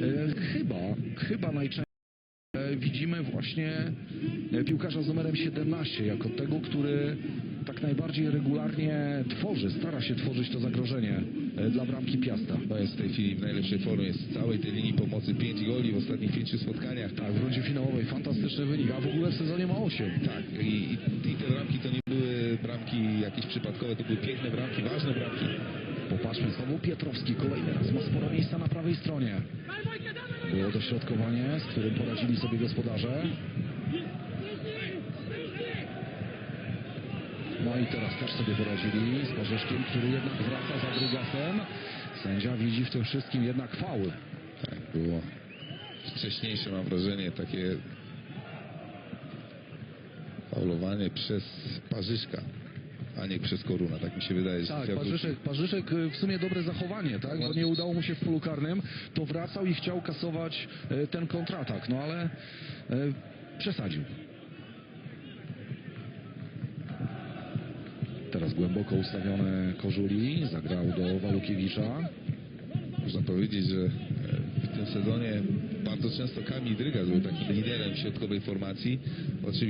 e, chyba, chyba najczęściej widzimy właśnie e, piłkarza z numerem 17 jako tego, który tak najbardziej regularnie tworzy, stara się tworzyć to zagrożenie e, dla bramki Piasta. No jest w tej chwili w najlepszej formie. Jest z całej tej linii pomocy 5 goli w ostatnich 5 spotkaniach. Tak, w rundzie finałowej fantastyczny wynik, a w ogóle w sezonie ma 8. Tak, i, i, i te bramki to nie były bramki jakieś przypadkowe, to były piękne bramki, ważne bramki. Popatrzmy, znowu Pietrowski kolejny raz ma sporo miejsca na prawej stronie. Było dośrodkowanie, z którym poradzili sobie gospodarze. No i teraz też sobie poradzili z Parzeszkiem, który jednak wraca za Drugasem. Sędzia widzi w tym wszystkim jednak faul. Tak, było wcześniejsze, mam wrażenie, takie faulowanie przez Parzyszka, a nie przez Koruna, tak mi się wydaje. Tak, Parzyszek, Parzyszek y, w sumie dobre zachowanie, tak? Bo nie udało mu się w polu karnym, to wracał i chciał kasować e, ten kontratak, no ale e, przesadził. Teraz głęboko ustawione Kożuli, zagrał do Walukiewicza. Można powiedzieć, że w tym sezonie bardzo często Kamil Dryga był takim liderem środkowej formacji. Oczywiście